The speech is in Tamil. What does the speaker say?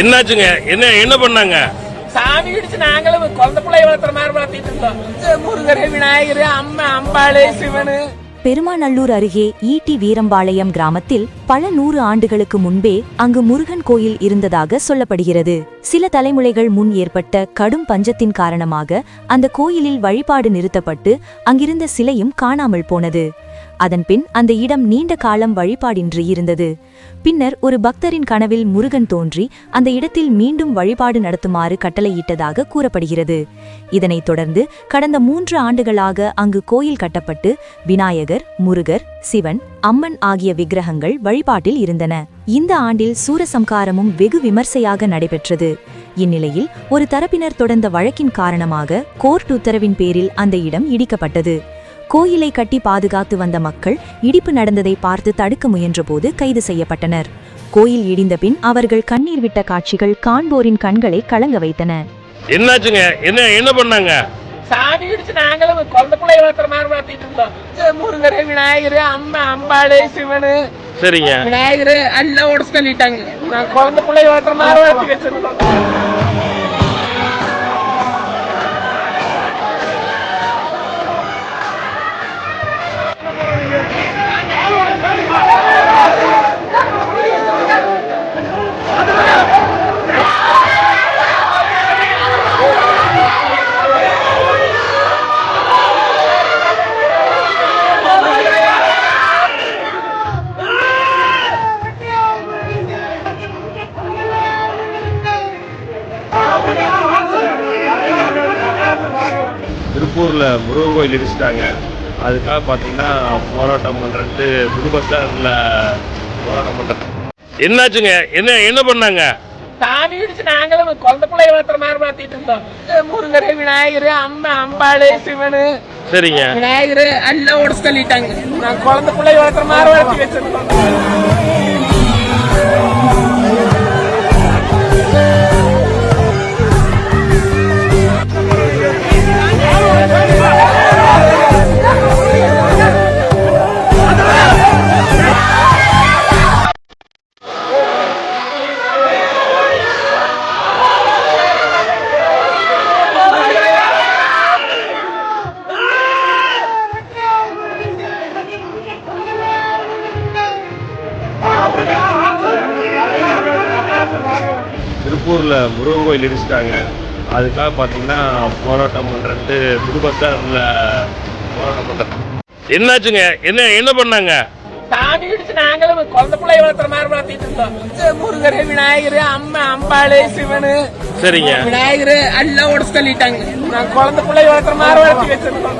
என்னாச்சுங்க? என்ன என்ன பண்ணாங்க? சாமி இடிச்சு நாங்களும் குழந்தை பிள்ளை வளர்த்துற மாதிரி வளர்த்திட்டு இருந்தோம். முருகர் விநாயகர் அம்மா அம்பாளு சிவனு. பெருமாநல்லூர் அருகே ஈட்டி வீரம்பாளையம் கிராமத்தில் பல நூறு ஆண்டுகளுக்கு முன்பே அங்கு முருகன் கோயில் இருந்ததாக சொல்லப்படுகிறது. சில தலைமுறைகள் முன் ஏற்பட்ட கடும் பஞ்சத்தின் காரணமாக அந்த கோயிலில் வழிபாடு நிறுத்தப்பட்டு அங்கிருந்த சிலையும் காணாமல் போனது. அதன்பின் அந்த இடம் நீண்ட காலம் வழிபாடின்றி இருந்தது. பின்னர் ஒரு பக்தரின் கனவில் முருகன் தோன்றி அந்த இடத்தில் மீண்டும் வழிபாடு நடத்துமாறு கட்டளையிட்டதாக கூறப்படுகிறது. இதனைத் தொடர்ந்து கடந்த மூன்று ஆண்டுகளாக அங்கு கோயில் கட்டப்பட்டு விநாயகர் முருகர் சிவன் அம்மன் ஆகிய விக்கிரகங்கள் வழிபாட்டில் இருந்தன. இந்த ஆண்டில் சூரசம்காரமும் வெகு விமர்சையாக நடைபெற்றது. இந்நிலையில் ஒரு தரப்பினர் தொடர்ந்த வழக்கின் காரணமாக கோர்ட் உத்தரவின் பேரில் அந்த இடம் இடிக்கப்பட்டது. கோயிலை கட்டி பாதுகாத்து வந்த மக்கள் இடிப்பு நடந்ததை பார்த்து தடுக்க முயன்றபோது கைது செய்யப்பட்டனர். கோயில் இடிந்த பின் அவர்கள் கண்ணீர் விட்ட காட்சிகள் காண்போரின் கண்களை கலங்க வைத்தன. என்னாச்சுங்க? என்ன என்ன பண்ணாங்க? சாமி இடிச்சு நாங்களும் குழந்தை பிள்ளை வளர்த்துற மாதிரி வளர்த்திட்டு இருந்தோம். முருகர் விநாயகர் அம்மா அம்பாளு சிவனு. சரிங்க. விநாயகர் எல்லாம் உடச்சு தள்ளிட்டாங்க நான் குழந்தை பிள்ளை வளர்த்துற மாதிரி வளர்த்தி வச்சிருந்தோம். திருப்பூர்ல முருகன் கோயில் இடிச்சிட்டாங்க. அதுக்காக பாத்தீங்கன்னா போராட்டம் பண்றது புது பஸ் ஸ்டாண்ட்ல போராட்டம் பண்றது என்னாச்சுங்க? என்ன என்ன பண்ணாங்க? சாமி இடிச்சு நாங்களும் குழந்தை பிள்ளை வளர்த்துற மாதிரி வளர்த்திட்டு இருந்தோம். முருகர் விநாயகர் அம்மா அம்பாளு சிவனு. சரிங்க. விநாயகர் எல்லாம் உடச்சு தள்ளிட்டாங்க. நான் குழந்தை பிள்ளை வளர்த்துற மாதிரி வளர்த்தி வச்சிருந்தோம். திருப்பூர்ல முருகன் கோயில் இடிச்சிட்டாங்க. அதுக்காக பாத்தீங்கன்னா போராட்டம் பண்றது புது பஸ் ஸ்டாண்ட்ல போராட்டம் பண்றது. என்னாச்சுங்க? என்ன என்ன பண்ணாங்க? சாமி இடிச்சு நாங்களும் குழந்தை பிள்ளை வளர்த்துற மாதிரி வளர்த்திட்டு இருந்தோம். முருகர் விநாயகர் அம்மா அம்பாளு சிவனு. சரிங்க. விநாயகர் எல்லாம் உடச்சு தள்ளிட்டாங்க. நான் குழந்தை பிள்ளை வளர்த்துற மாதிரி வளர்த்தி வச்சிருந்தோம்